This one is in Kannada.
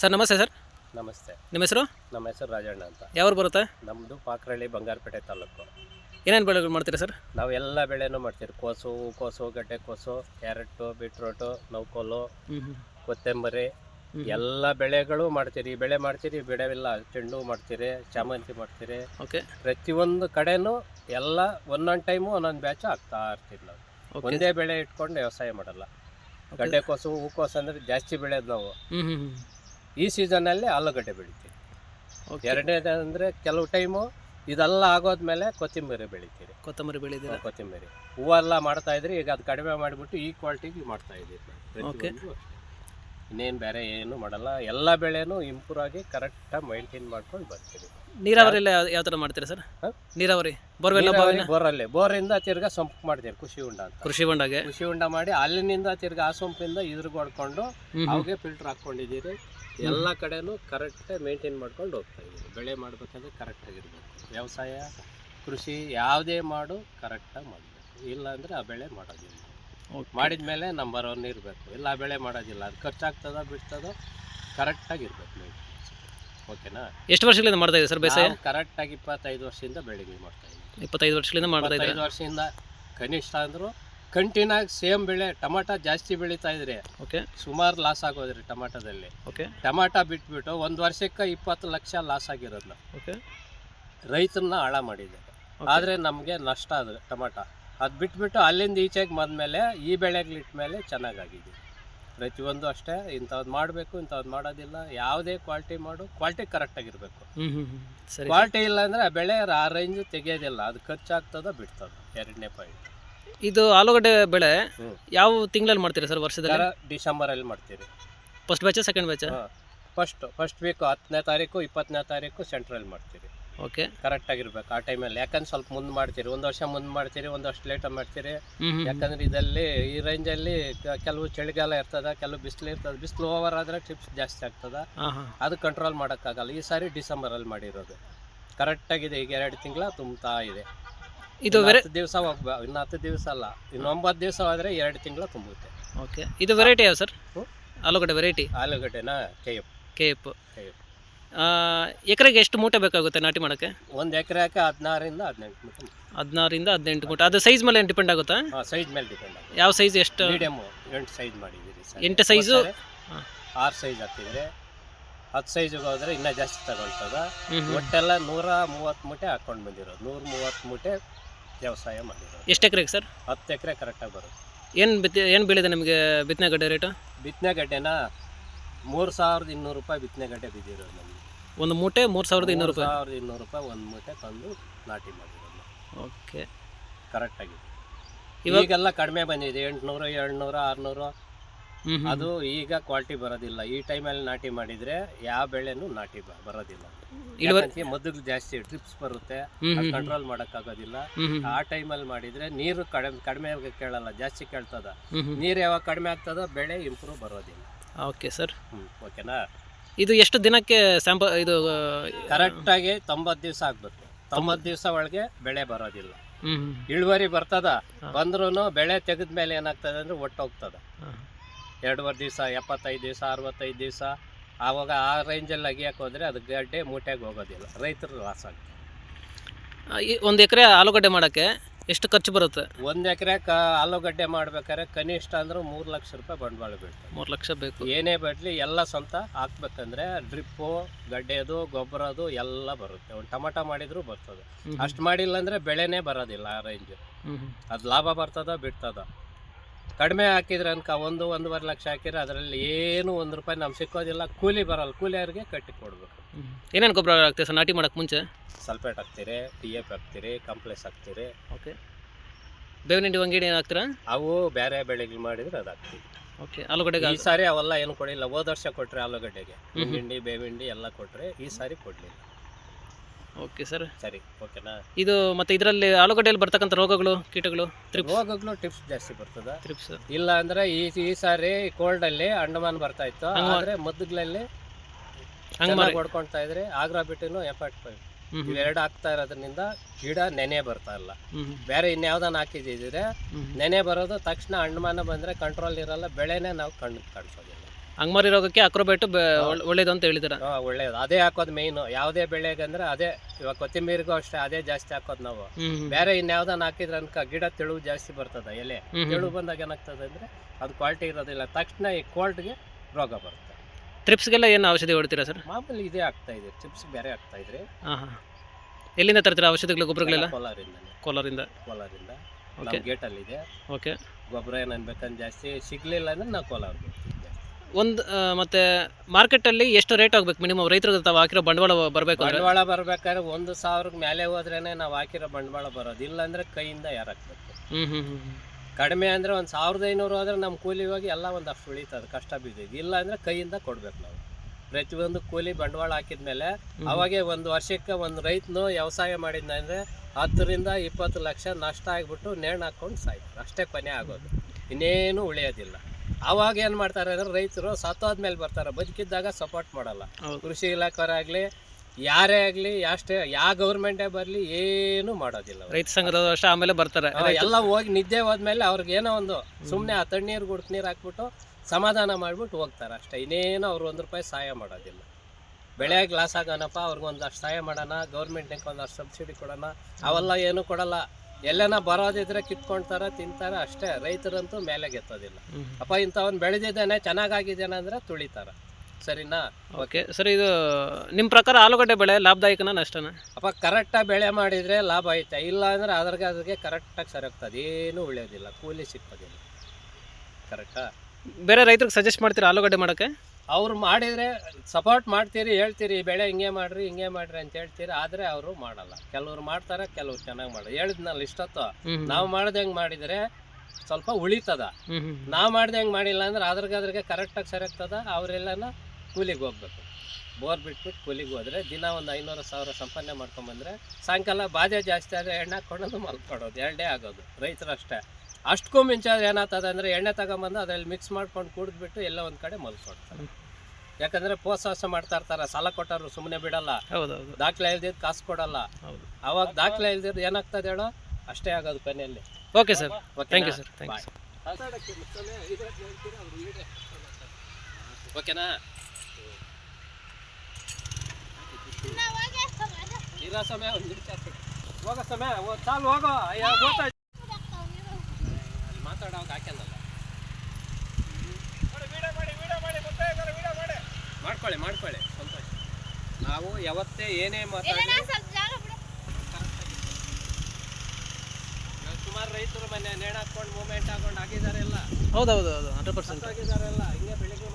ಸರ್ ನಮಸ್ತೆ ಸರ್. ನಮಸ್ತೆ. ನಿಮ್ಮ ಹೆಸರು? ನಮ್ಮ ಹೆಸರು ರಾಜಣ್ಣ ಅಂತ. ಯಾವ್ರು ಬರುತ್ತೆ? ನಮ್ಮದು ಪಾಕ್ರಳ್ಳಿ ಬಂಗಾರಪೇಟೆ ತಾಲೂಕು. ಏನೇನು ಬೆಳೆಗಳು ಮಾಡ್ತೀರಾ ಸರ್? ನಾವು ಎಲ್ಲ ಬೆಳೆನೂ ಮಾಡ್ತೀವಿ. ಕೋಸು ಕೋಸು ಗಡ್ಡೆ ಕೋಸು ಕ್ಯಾರೆಟು ಬೀಟ್ರೋಟು ನೌಕೋಲು ಕೊತ್ತಂಬರಿ ಎಲ್ಲ ಬೆಳೆಗಳು ಮಾಡ್ತೀರಿ. ಬೆಳೆ ಮಾಡ್ತೀರಿ ಬೆಳೆವಿಲ್ಲ ಚೆಂಡು ಮಾಡ್ತೀರಿ ಚಾಮಂತಿ ಮಾಡ್ತೀರಿ. ಓಕೆ. ಪ್ರತಿಯೊಂದು ಕಡೆನೂ ಎಲ್ಲ ಒಂದೊಂದು ಟೈಮು ಒಂದೊಂದು ಬ್ಯಾಚ್ ಆಗ್ತಾ ಇರ್ತೀವಿ ನಾವು. ಒಂದೇ ಬೆಳೆ ಇಟ್ಕೊಂಡು ವ್ಯವಸಾಯ ಮಾಡಲ್ಲ. ಗಡ್ಡೆ ಕೋಸು ಹೂಕೋಸು ಅಂದರೆ ಜಾಸ್ತಿ ಬೆಳೆಯೋದು ನಾವು. ಈ ಸೀಸನಲ್ಲಿ ಆಲೂಗಡ್ಡೆ ಬೆಳಿತೀವಿ. ಓಕೆ ಎರಡನೇದು ಅಂದರೆ ಕೆಲವು ಟೈಮು ಇದೆಲ್ಲ ಆಗೋದ್ಮೇಲೆ ಕೊತ್ತಂಬರಿ ಬೆಳಿತೀರಿ. ಕೊತ್ತಂಬರಿ ಬೆಳೆದಿರ ಕೊತ್ತಂಬರಿ. ಹೂವೆಲ್ಲ ಮಾಡ್ತಾ ಇದ್ರಿ ಈಗ ಅದು ಕಡಿಮೆ ಮಾಡಿಬಿಟ್ಟು ಈ ಕ್ವಾಲಿಟಿಗೆ ಮಾಡ್ತಾ ಇದೀವಿ Okay. ಇನ್ನೇನು ಬೇರೆ ಏನು ಮಾಡಲ್ಲ. ಎಲ್ಲ ಬೆಳೆನೂ ಇಂಪ್ರೂವ್ ಆಗಿ ಕರೆಕ್ಟಾಗಿ ಮೈಂಟೈನ್ ಮಾಡ್ಕೊಂಡು ಬರ್ತೀವಿ. ನೀರಾವರಿ ಎಲ್ಲ ಯಾವ ಥರ ಮಾಡ್ತೀರಾ ಸರ್? ನೀರಾವರಿ ಬೋರ್ವೆಲ್ಲ ಬಾವಿನ ಬೋರಲ್ಲಿ ಬೋರಿಂದ ತಿರ್ಗಾ ಸೊಂಪು ಮಾಡ್ತೀವಿ ಕೃಷಿ ಉಂಡ ಅಂತ. ಕೃಷಿ ಹೊಂಡಾಗೆ ಕೃಷಿ ಉಂಡ ಮಾಡಿ ಅಲ್ಲಿನಿಂದ ತಿರ್ಗಾ ಆ ಸೊಂಪಿಂದ ಇದ್ರಿಗೆ ಹೊಡ್ಕೊಂಡು ಅವಾಗೆ ಫಿಲ್ಟರ್ ಹಾಕ್ಕೊಂಡಿದ್ದೀರಿ. ಎಲ್ಲ ಕಡೆನೂ ಕರೆಕ್ಟ್ ಮೇಂಟೈನ್ ಮಾಡ್ಕೊಂಡು ಹೋಗ್ತಾ ಇದ್ದೀವಿ ಬೆಳೆ ಮಾಡ್ಬೇಕಂದ್ರೆ ಕರೆಕ್ಟಾಗಿರ್ಬೇಕು ವ್ಯವಸಾಯ ಕೃಷಿ ಯಾವುದೇ ಮಾಡು ಕರೆಕ್ಟಾಗಿ ಮಾಡಬೇಕು. ಇಲ್ಲ ಅಂದರೆ ಆ ಬೆಳೆ ಮಾಡೋದಿಲ್ಲ. ಮಾಡಿದ ಮೇಲೆ ನಂಬರ್ ಒನ್ ಇರಬೇಕು. ಇಲ್ಲ ಆ ಬೆಳೆ ಮಾಡೋದಿಲ್ಲ. ಅದು ಖರ್ಚಾಗ್ತದ ಬಿಡ್ತದೋ ಕರೆಕ್ಟಾಗಿ ಇರಬೇಕು. ಓಕೆನಾ? ಎಷ್ಟು ವರ್ಷಗಳಿಂದ ಮಾಡ್ತಾ ಇದ್ದೀವಿ ಸರ್ ಬೇಸಾಯ? ಕರೆಕ್ಟಾಗಿ ಇಪ್ಪತ್ತೈದು ವರ್ಷದಿಂದ ಬೆಳೆಗೆ ಮಾಡ್ತಾ ಇದ್ದೀವಿ. ಇಪ್ಪತ್ತೈದು ವರ್ಷಗಳಿಂದ ಮಾಡ್ತಾ ಇದ್ದೀವಿ ಇಪ್ಪತ್ತೈದು ವರ್ಷದಿಂದ ಕನಿಷ್ಠ ಅಂದ್ರು ಕಂಟಿನ್ಯೂ ಆಗಿ ಸೇಮ್ ಬೆಳೆ ಟೊಮಾಟೊ ಜಾಸ್ತಿ ಬೆಳೀತಾ ಇದ್ರೆ ಓಕೆ. ಸುಮಾರು ಲಾಸ್ ಆಗೋದ್ರಿ ಟೊಮಾಟೊದಲ್ಲಿ. ಓಕೆ. ಟೊಮಾಟೊ ಬಿಟ್ಬಿಟ್ಟು ಒಂದು ವರ್ಷಕ್ಕೆ ಇಪ್ಪತ್ತು ಲಕ್ಷ ಲಾಸ್ ಆಗಿರೋದು ಓಕೆ. ರೈತರನ್ನ ಹಾಳ ಮಾಡಿದೆ. ಆದರೆ ನಮಗೆ ನಷ್ಟ ಅದು ಟೊಮಾಟೊ. ಅದು ಬಿಟ್ಬಿಟ್ಟು ಅಲ್ಲಿಂದ ಈಚೆಗೆ ಬಂದಮೇಲೆ ಈ ಬೆಳೆಗಳಿಟ್ಟ ಮೇಲೆ ಚೆನ್ನಾಗಾಗಿದೆ. ಪ್ರತಿಯೊಂದು ಅಷ್ಟೇ ಇಂಥದ್ದು ಮಾಡಬೇಕು ಇಂಥದ್ದು ಮಾಡೋದಿಲ್ಲ. ಯಾವುದೇ ಕ್ವಾಲಿಟಿ ಮಾಡು ಕ್ವಾಲಿಟಿ ಕರೆಕ್ಟಾಗಿರಬೇಕು ಕ್ವಾಲಿಟಿ ಇಲ್ಲ ಅಂದರೆ ಆ ಬೆಳೆ ಆ ರೇಂಜ್ ತೆಗೆಯೋದಿಲ್ಲ. ಅದು ಖರ್ಚಾಗ್ತದ ಬಿಡ್ತದ ಎರಡನೇ ಪಾಯಿಂಟ್ ಇದು ಆಲೂಗಡ್ಡೆ ಬೆಳೆ ಯಾವ ತಿಂಗಳಲ್ಲಿ ಮಾಡ್ತೀರಿ ಸರ್ ವರ್ಷದಲ್ಲಿ? ಡಿಸೆಂಬರಲ್ಲಿ ಮಾಡ್ತೀರಿ. First batch second batch first first week ಹತ್ತನೇ ತಾರೀಕು ಇಪ್ಪತ್ತನೇ ತಾರೀಕು ಸೆಂಟ್ರಲ್ಲಿ ಮಾಡ್ತೀವಿ ಓಕೆ ಕರೆಕ್ಟ್ ಆಗಿರ್ಬೇಕು ಆ ಟೈಮಲ್ಲಿ. ಯಾಕಂದ್ರೆ ಸ್ವಲ್ಪ ಮುಂದೆ ಮಾಡ್ತೀರಿ. ಒಂದು ವರ್ಷ ಮುಂದೆ ಮಾಡ್ತೀರಿ ಒಂದು ವರ್ಷ ಲೇಟ್ ಮಾಡ್ತೀರಿ. ಯಾಕಂದ್ರೆ ಇದರಲ್ಲಿ ಈ ರೇಂಜಲ್ಲಿ ಕೆಲವು ಚಳಿಗಾಲ ಇರ್ತದ ಕೆಲವು ಬಿಸಿಲು ಇರ್ತದ. ಬಿಸಿಲು ಓವರ್ ಆದ್ರೆ ಟ್ರಿಪ್ಸ್ ಜಾಸ್ತಿ ಆಗ್ತದ. ಅದು ಕಂಟ್ರೋಲ್ ಮಾಡೋಕ್ಕಾಗಲ್ಲ. ಈ ಸಾರಿ ಡಿಸೆಂಬರಲ್ಲಿ ಮಾಡಿರೋದು. ಕರೆಕ್ಟ್ ಆಗಿದೆ ಈಗ ಎರಡು ತಿಂಗಳ ತುಂಬ್ತಾ ಇದೆ. ಇದು ದಿವಸ ಹೋಗ್ಬೇಕು ಇನ್ನು ಹತ್ತು ದಿವಸ ಅಲ್ಲ. ಇನ್ನು ಒಂಬತ್ತು ದಿವಸ ಆದ್ರೆ ಎರಡು ತಿಂಗಳು ತುಂಬುತ್ತೆ. ಓಕೆ ಇದು ವೆರೈಟಿ ಯಾವ ಸರ್? ಆಲೂಗಡ್ಡೆ ವೆರೈಟಿ ಆಲೂಗಡ್ಡೆನಾ ಕೇಪ್ ಕೆ ಎಫ್ ಕೆಯಪ್ ಎಕರೆಗೆ ಎಷ್ಟು ಮೂಟೆ ಬೇಕಾಗುತ್ತೆ ನಾಟಿ ಮಾಡೋಕ್ಕೆ? ಒಂದು ಎಕರೆಗೆ ಹದಿನಾರರಿಂದ ಹದಿನೆಂಟು ಮೂಟೆ ಹದಿನಾರರಿಂದ ಹದಿನೆಂಟು ಮೂಟೆ. ಅದು ಸೈಜ್ ಮೇಲೆ ಡಿಪೆಂಡ್ ಆಗುತ್ತಾ? ಸೈಜ್ ಮೇಲೆ ಡಿಪೆಂಡ್ ಆಗುತ್ತೆ. ಯಾವ ಸೈಜ್ ಎಷ್ಟು? ಮೀಡಿಯಮ್ಮು ಎಂಟು ಸೈಜ್ ಮಾಡಿದ್ದೀರಿ ಸರ್. ಎಂಟು ಸೈಜು. ಆರು ಸೈಜ್ ಹಾಕಿದ್ರೆ ಹತ್ತು ಸೈಜಿಗೆ ಹೋದರೆ ಇನ್ನೂ ಜಾಸ್ತಿ ತಗೊಳ್ತದ. ಒಟ್ಟೆಲ್ಲ ನೂರ ಮೂವತ್ತು ಮೂಟೆ ಹಾಕೊಂಡು ಬಂದಿರೋದು. ನೂರ ಮೂವತ್ತು ಮೂಟೆ ವ್ಯವಸಾಯ ಮಾಡಿರೋದು. ಎಷ್ಟು ಎಕರೆಗೆ ಸರ್? ಹತ್ತು ಎಕರೆ ಕರೆಕ್ಟಾಗಿ ಬರೋದು ಏನು ಬಿತ್ತಿ ಏನು ಬೀಳಿದೆ ನಿಮಗೆ ಬಿತ್ತನೆ ಗಡ್ಡೆ ರೇಟು? ಬಿತ್ತನೆ ಗಡ್ಡೆನ ಮೂರು ಸಾವಿರದ ಇನ್ನೂರು ರೂಪಾಯಿ ಬಿತ್ತನೆ ಗಡ್ಡೆ ಬಿದ್ದಿರೋದು ನಮಗೆ ಒಂದು ಮೂಟೆ ಮೂರು ಸಾವಿರದ ಇನ್ನೂರು ರೂಪಾಯಿ? ಸಾವಿರದ ಇನ್ನೂರು ರೂಪಾಯಿ ಒಂದು ಮೂಟೆ ತಂದು ನಾಟಿ ಮಾಡಿರೋದು. ಓಕೆ. ಕರೆಕ್ಟಾಗಿ ಇವಾಗೆಲ್ಲ ಕಡಿಮೆ ಬಂದಿದೆ. ಎಂಟುನೂರು ಏಳ್ನೂರು ಆರುನೂರು. ಅದು ಈಗ ಕ್ವಾಲಿಟಿ ಬರೋದಿಲ್ಲ. ಈ ಟೈಮಲ್ಲಿ ನಾಟಿ ಮಾಡಿದ್ರೆ ಯಾವ ಬೆಳೆನೂ ನಾಟಿ ಬರೋದಿಲ್ಲ. ಯಾಕಂದ್ರೆ ಜಾಸ್ತಿ ಟ್ರಿಪ್ಸ್ ಬರುತ್ತೆ. ಕಂಟ್ರೋಲ್ ಮಾಡೋಕ್ಕಾಗೋದಿಲ್ಲ. ಆ ಟೈಮಲ್ಲಿ ಮಾಡಿದ್ರೆ ನೀರು ಕಡಿಮೆ ಕಡಿಮೆ ಕೇಳಲ್ಲ ಜಾಸ್ತಿ ಕೇಳ್ತದ. ನೀರು ಯಾವಾಗ ಕಡಿಮೆ ಆಗ್ತದೋ ಬೆಳೆ ಇಂಪ್ರೂವ್ ಬರೋದಿಲ್ಲ. Okay sir. ಹ್ಞೂ ಓಕೆನಾ? ಇದು ಎಷ್ಟು ದಿನಕ್ಕೆ ಸ್ಯಾಂಪ ಇದು ಕರೆಕ್ಟಾಗಿ ತೊಂಬತ್ತು ದಿವಸ ಆಗ್ಬೇಕು. ತೊಂಬತ್ತು ದಿವಸ ಒಳಗೆ ಬೆಳೆ ಬರೋದಿಲ್ಲ. ಇಳುವರಿ ಬರ್ತದ. ಬಂದ್ರೂ ಬೆಳೆ ತೆಗೆದ ಮೇಲೆ ಏನಾಗ್ತದೆ ಅಂದ್ರೆ ಒಟ್ಟೋಗ್ತದ. ಎರಡೂವರೆ ದಿವಸ ಎಪ್ಪತ್ತೈದು ದಿವಸ ಅರವತ್ತೈದು ದಿವಸ ಆವಾಗ ಆ ರೇಂಜಲ್ಲಿ ಅಗಿಯಕ್ಕೆ ಹೋದ್ರೆ ಅದು ಗಡ್ಡೆ ಮೂಟೆಗೆ ಹೋಗೋದಿಲ್ಲ. ರೈತರು ಲಾಸ್ ಆಗ್ತದೆ ಒಂದು ಎಕರೆ ಆಲೂಗಡ್ಡೆ ಮಾಡೋಕ್ಕೆ ಎಷ್ಟು ಖರ್ಚು ಬರುತ್ತೆ? ಒಂದು ಎಕರೆ ಕ ಆಲೂಗಡ್ಡೆ ಮಾಡ್ಬೇಕಾದ್ರೆ ಕನಿಷ್ಠ ಅಂದ್ರೆ ಮೂರ್ ಲಕ್ಷ ರೂಪಾಯಿ ಬಂಡವಾಳ ಬೀಳ್ತದೆ. ಮೂರು ಲಕ್ಷ ಬೇಕು. ಏನೇ ಬರಲಿ ಎಲ್ಲ ಸ್ವಂತ ಹಾಕ್ಬೇಕಂದ್ರೆ ಡ್ರಿಪ್ಪು ಗಡ್ಡೆದು ಗೊಬ್ಬರದು ಎಲ್ಲ ಬರುತ್ತೆ. ಒಂದು ಟಮಾಟ ಮಾಡಿದ್ರು ಬರ್ತದೆ. ಅಷ್ಟು ಮಾಡಿಲ್ಲ ಅಂದ್ರೆ ಬೆಳೆನೇ ಬರೋದಿಲ್ಲ ಆ ರೇಂಜ್ ಅದ್ ಅದು ಲಾಭ ಬರ್ತದ ಬಿಡ್ತದ. ಕಡಿಮೆ ಹಾಕಿದ್ರೆ ಅನ್ಕ ಒಂದು ಒಂದೂವರೆ ಲಕ್ಷ ಹಾಕಿದ್ರೆ ಅದರಲ್ಲಿ ಏನು ಒಂದು ರೂಪಾಯಿ ನಮ್ಗೆ ಸಿಕ್ಕೋದಿಲ್ಲ. ಕೂಲಿ ಬರಲ್ಲ. ಕೂಲಿಯವ್ರಿಗೆ ಕಟ್ಟಿ ಕೊಡ್ಬೇಕು. ಏನೇನು ಗೊಬ್ಬರ ಹಾಕ್ತೀವಿ ಸರ್? ನಾಟಿ ಮಾಡೋಕ್ಕೆ ಮುಂಚೆ? ಸಲ್ಫೇಟ್ ಹಾಕ್ತೀರಿ ಡಿ ಎಫ್ ಹಾಕ್ತೀರಿ ಕಾಂಪ್ಲೆಕ್ಸ್ ಹಾಕ್ತೀರಿ. ಓಕೆ. ಬೇವಿನ ಹಿಂಡಿ ಒಂಗಿಡಿ ಏನು ಹಾಕ್ತೀರಾ? ಅವು ಬೇರೆ ಬೆಳೆಗಳು ಮಾಡಿದ್ರೆ ಅದು ಹಾಕ್ತೀವಿ. ಓಕೆ. ಆಲೂಗಡ್ಡೆಗೆ ಈ ಸಾರಿ ಅವೆಲ್ಲ ಏನು ಕೊಡಿಲ್ಲ. ಹೋದ ವರ್ಷ ಕೊಟ್ರೆ ಆಲೂಗಡ್ಡೆಗೆ. ಹಿಂಡಿ ಬೇವಿಂಡಿ ಎಲ್ಲ ಕೊಟ್ರೆ ಈ ಸಾರಿ ಕೊಡ್ಲಿಲ್ಲ. ಓಕೆ ಸರ್ ಸರಿ ಓಕೆನಾ ಇದು ಮತ್ತೆ ಇದರಲ್ಲಿ ಆಲೂಗಡ್ಡೆಯಲ್ಲಿ ಬರ್ತಕ್ಕಂಥ ರೋಗಗಳು ಕೀಟಗಳು ತ್ರಿಪ್ಸ್ ರೋಗಗಳು ಟಿಪ್ಸ್ ಜಾಸ್ತಿ ಬರ್ತದ. ಟ್ರಿಪ್ಸ್ ಇಲ್ಲ ಅಂದ್ರೆ ಈ ಈ ಸಾರಿ ಕೋಲ್ಡ್ ಅಲ್ಲಿ ಅಂಡಮಾನ್ ಬರ್ತಾ ಇತ್ತು. ಆದ್ರೆ ಮದ್ದುಗಳಲ್ಲಿ ಹಂಗೆ ಮಾಡಿ ಹೊಡ್ಕೊಳ್ತಾ ಇದ್ರೆ ಆಗ್ರಾ ಹ್ಮ್ ಹ್ಮ್. ಇವೆರಡು ಹಾಕ್ತಾ ಇರೋದ್ರಿಂದ ಗಿಡ ನೆನೆ ಬರ್ತಾ ಇಲ್ಲ. ಬೇರೆ ಇನ್ಯಾವ್ದನ್ನ ಹಾಕಿದ್ರೆ ಹ್ಮ್ ನೆನೆ ಬರೋದು ತಕ್ಷಣ ಅಂಡಮಾನ ಬಂದ್ರೆ ಕಂಟ್ರೋಲ್ ಇರಲ್ಲ ಬೆಳೆನೇ ನಾವು ಕಣ್ಣು ಕಾಣಿಸೋದಿಲ್ಲ. ಅಂಗಮಾರಿ ರೋಗಕ್ಕೆ ಅಕ್ರೋಬೈಟು ಒಳ್ಳೇದು ಅಂತ ಹೇಳಿದ್ರೆ ಹಾಂ ಒಳ್ಳೇದು. ಅದೇ ಹಾಕೋದು ಮೇಯ್ನು ಯಾವುದೇ ಬೆಳೆಗೆ ಅಂದ್ರೆ ಅದೇ ಇವಾಗ ಕೊತ್ತಿಂಬೀರಿಗೂ ಅಷ್ಟೇ ಅದೇ ಜಾಸ್ತಿ ಹಾಕೋದು ನಾವು. ಹ್ಮ್ ಹ್ಮ್. ಬೇರೆ ಇನ್ಯಾವ್ದನ್ನ ಹಾಕಿದ್ರೆ ಅನ್ಕ ಗಿಡ ತೆಳು ಜಾಸ್ತಿ ಬರ್ತದೆ ಎಲೆ. ಹ್ಮ್ ಹ್ಮ್. ತೆಳು ಬಂದಾಗ ಏನಾಗ್ತದೆ ಅಂದರೆ ಅದು ಕ್ವಾಲಿಟಿ ಇರೋದಿಲ್ಲ. ತಕ್ಷಣ ಈ ಕೋಲ್ಡ್ಗೆ ರೋಗ ಬರುತ್ತೆ. ಟ್ರಿಪ್ಸ್ಗೆಲ್ಲ ಏನು ಔಷಧಿ ಹೊಡ್ತೀರಾ ಸರ್? ಮಾಮೂಲಿ ಇದೇ ಆಗ್ತಾ ಇದೆ. ಚಿಪ್ಸ್ ಬೇರೆ ಆಗ್ತಾ ಇದ್ರಿ. ಹಾಂ ಹಾಂ. ಎಲ್ಲಿಂದ ತರ್ತೀರಾ ಔಷಧಿಗಳು ಗೊಬ್ಬರಗಳೆಲ್ಲ? ಕೋಲಾರಿಂದನೇ. ಕೋಲಾರಿಂದ. ಕೋಲಾರಿಂದ. ಓಕೆ. ಗೇಟ್ ಗೇಟಲ್ಲಿ ಇದೆ. ಓಕೆ. ಗೊಬ್ಬರ ಏನು ಅನ್ಬೇಕಂದ್ರೆ ಜಾಸ್ತಿ ಸಿಗ್ಲಿಲ್ಲ ಅಂದ್ರೆ ನಾವು ಕೋಲಾರ ಒಂದು ಮತ್ತು ಮಾರ್ಕೆಟಲ್ಲಿ ಎಷ್ಟು ರೇಟ್ ಆಗ್ಬೇಕು ಮಿನಿಮಮ್ ರೈತರಿಗೆ ತಾವು ಹಾಕಿರೋ ಬಂಡವಾಳ ಬರಬೇಕು ಅಂದರೆ? ಬಂಡವಾಳ ಬರ್ಬೇಕಾದ್ರೆ ಒಂದು ಸಾವಿರಕ್ಕೆ ಮೇಲೆ ಹೋದ್ರೇನೆ ನಾವು ಹಾಕಿರೋ ಬಂಡವಾಳ ಬರೋದು. ಇಲ್ಲ ಅಂದ್ರೆ ಕೈಯಿಂದ ಯಾರು ಹಾಕ್ಬೇಕು ಹ್ಞೂ ಹ್ಞೂ ಹ್ಞೂ ಕಡಿಮೆ ಅಂದ್ರೆ ಒಂದು ಸಾವಿರದ ಐನೂರು ಹೋದ್ರೆ ನಮ್ಮ ಕೂಲಿ ಹೋಗಿ ಎಲ್ಲ ಒಂದಷ್ಟು ಉಳಿತದೆ ಕಷ್ಟ ಬಿದ್ದಿದ್ದು ಇಲ್ಲ ಅಂದ್ರೆ ಕೈಯಿಂದ ಕೊಡ್ಬೇಕು ನಾವು. ಪ್ರತಿಯೊಂದು ಕೂಲಿ ಬಂಡವಾಳ ಹಾಕಿದ್ಮೇಲೆ ಅವಾಗೆ ಒಂದು ವರ್ಷಕ್ಕೆ ಒಂದು ರೈತನು ವ್ಯವಸಾಯ ಮಾಡಿದ್ನಂದ್ರೆ ಹತ್ತರಿಂದ ಇಪ್ಪತ್ತು ಲಕ್ಷ ನಷ್ಟ ಆಗಿಬಿಟ್ಟು ನೇಣು ಹಾಕ್ಕೊಂಡು ಸಾಯ್ತು ಅಷ್ಟೇ ಕೊನೆ ಆಗೋದು. ಇನ್ನೇನು ಉಳಿಯೋದಿಲ್ಲ. ಅವಾಗ ಏನು ಮಾಡ್ತಾರೆ ಅಂದ್ರೆ ರೈತರು ಸತ್ತೋದ್ಮೇಲೆ ಬರ್ತಾರೆ. ಬದುಕಿದ್ದಾಗ ಸಪೋರ್ಟ್ ಮಾಡಲ್ಲ. ಕೃಷಿ ಇಲಾಖೆಯವರಾಗಲಿ ಯಾರೇ ಆಗ್ಲಿ ಅಷ್ಟೇ ಯಾವ ಗೌರ್ಮೆಂಟೇ ಬರಲಿ ಏನೂ ಮಾಡೋದಿಲ್ಲ. ರೈತ ಸಂಘದವರು ಅಷ್ಟೇ ಆಮೇಲೆ ಬರ್ತಾರೆ. ಎಲ್ಲ ಹೋಗಿ ನಿದ್ದೆ ಹೋದ್ಮೇಲೆ ಅವ್ರಿಗೆ ಏನೋ ಒಂದು ಸುಮ್ಮನೆ ಆ ತಣ್ಣೀರು ಗುಡ್ಕ ನೀರು ಹಾಕ್ಬಿಟ್ಟು ಸಮಾಧಾನ ಮಾಡ್ಬಿಟ್ಟು ಹೋಗ್ತಾರೆ ಅಷ್ಟೇ. ಇನ್ನೇನು ಅವ್ರು ಒಂದು ರೂಪಾಯಿ ಸಹಾಯ ಮಾಡೋದಿಲ್ಲ. ಬೆಳೆಯಾಗಿ ಲಾಸ್ ಆಗೋಣಪ್ಪ ಅವ್ರಿಗೆ ಒಂದಷ್ಟು ಸಹಾಯ ಮಾಡೋಣ ಗೌರ್ಮೆಂಟ್ನಿಗೆ ಒಂದಷ್ಟು ಸಬ್ಸಿಡಿ ಕೊಡೋಣ ಅವೆಲ್ಲ ಏನೂ ಕೊಡಲ್ಲ. ಎಲ್ಲನ ಬರೋದಿದ್ರೆ ಕಿತ್ಕೊಳ್ತಾರೆ ತಿಂತಾರೆ ಅಷ್ಟೇ ರೈತರಂತೂ ಮೇಲೆ ಗೆತ್ತೋದಿಲ್ಲ ಅಪ್ಪ ಇಂಥವನ್ ಬೆಳೆದಿದ್ದಾನೆ ಚೆನ್ನಾಗಾಗಿದ್ದಾನೆ ಅಂದ್ರೆ ತುಳಿತಾರ. ಸರಿನಾ? ಓಕೆ ಸರ್ ಇದು ನಿಮ್ಮ ಪ್ರಕಾರ ಆಲೂಗಡ್ಡೆ ಬೆಳೆ ಲಾಭದಾಯಕನ ನಷ್ಟನ? ಅಪ್ಪ ಕರೆಕ್ಟಾಗಿ ಬೆಳೆ ಮಾಡಿದರೆ ಲಾಭ ಐತೆ. ಇಲ್ಲ ಅಂದ್ರೆ ಅದ್ರಿಗೆ ಅದ್ರಿಗೆ ಕರೆಕ್ಟಾಗಿ ಸರಿ ಹೋಗ್ತದೆ ಏನೂ ಉಳಿಯೋದಿಲ್ಲ. ಕೂಲಿ ಸಿಕ್ಕೋದಿಲ್ಲ ಕರೆಕ್ಟಾ ಬೇರೆ ರೈತರಿಗೆ ಸಜೆಸ್ಟ್ ಮಾಡ್ತೀರಾ ಆಲೂಗಡ್ಡೆ ಮಾಡೋಕ್ಕೆ? ಅವ್ರು ಮಾಡಿದರೆ ಸಪೋರ್ಟ್ ಮಾಡ್ತೀರಿ ಹೇಳ್ತೀರಿ ಈ ಬೆಳೆ ಹಿಂಗೆ ಮಾಡ್ರಿ ಹಿಂಗೆ ಮಾಡ್ರಿ ಅಂತ ಹೇಳ್ತೀರಿ. ಆದರೆ ಅವರು ಮಾಡಲ್ಲ. ಕೆಲವ್ರು ಮಾಡ್ತಾರೆ ಕೆಲವ್ರು ಚೆನ್ನಾಗಿ ಮಾಡೋದು ಹೇಳಿದ್ನಲ್ಲ ಇಷ್ಟೊತ್ತು ನಾವು ಮಾಡ್ದಂಗೆ ಮಾಡಿದರೆ ಸ್ವಲ್ಪ ಉಳಿತದ. ನಾವು ಮಾಡ್ದಂಗೆ ಮಾಡಿಲ್ಲ ಅಂದ್ರೆ ಅದ್ರಿಗೆ ಅದ್ರಿಗೆ ಕರೆಕ್ಟಾಗಿ ಸರಿ ಆಗ್ತದ ಅವರೆಲ್ಲನ ಕೂಲಿಗೆ ಹೋಗ್ಬೇಕು. ಬೋರ್ ಬಿಟ್ಬಿಟ್ಟು ಕೂಲಿಗೆ ಹೋದ್ರೆ ದಿನ ಒಂದು ಐನೂರು ಸಾವಿರ ಸಂಪಾದನೆ ಮಾಡ್ಕೊಂಬಂದ್ರೆ ಸಾಯಂಕಾಲ ಬಾಧೆ ಜಾಸ್ತಿ ಆದರೆ ಎಣ್ಣೆ ಹಾಕ್ಕೊಂಡು ಮಲ್ಕೊಡೋದು ಎರಡೇ ಆಗೋದು ರೈತರು ಅಷ್ಟೇ ಅಷ್ಟಕ್ಕೂ ಮಿಂಚಾದ್ರೆ ಏನಾಗ್ತದೆ ಅಂದರೆ ಎಣ್ಣೆ ತಗೊಂಬಂದು ಅದರಲ್ಲಿ ಮಿಕ್ಸ್ ಮಾಡ್ಕೊಂಡು ಕುಡಿದ್ಬಿಟ್ಟು ಎಲ್ಲ ಒಂದು ಕಡೆ ಮಲ್ಕೊಡ್ತಾರೆ ಯಾಕಂದರೆ ಪೋಸಾಸ ಮಾಡ್ತಾ ಇರ್ತಾರ ಸಾಲ ಕೊಟ್ಟರು ಸುಮ್ಮನೆ ಬಿಡಲ್ಲ. ಹೌದು ಹೌದು ದಾಖಲೆ ಇಲ್ದಿದ್ ಕಾಸು ಕೊಡಲ್ಲ. ಹೌದು. ಅವಾಗ ದಾಖಲೆ ಇಲ್ದಿದ್ ಏನಾಗ್ತದೆ ಹೇಳೋ? ಅಷ್ಟೇ ಆಗೋದು ಕೊನೆಯಲ್ಲಿ okay sir. Thank you sir thank you ಓಕೆನಾ? ಇರೋ ಸಮಯ ಒಂದು ಹೋಗೋ ಸಮಯ ಚಾಲು ಸಾಲು ಹೋಗೋ. ಅಯ್ಯ ನಾವು ಯಾವತ್ತೇ ಏನೇ ಮಾತಾಡಿ ಸುಮಾರು ರೈತರು ಮನೆ ನೇಣ ಹಾಕೊಂಡು ಮೂಮೆಂಟ್ ಹಾಕೊಂಡು ಆಗಿದ್ದಾರೆ ಎಲ್ಲ. ಹೌದು ಹೌದು ಹೌದು ಹಂಡ್ರೆಡ್ ಪರ್ಸೆಂಟ್ ಆಗಿದ್ದಾರೆ ಎಲ್ಲ. ಹಿಂಗೆ ಬೆಳಿಗ್ಗೆ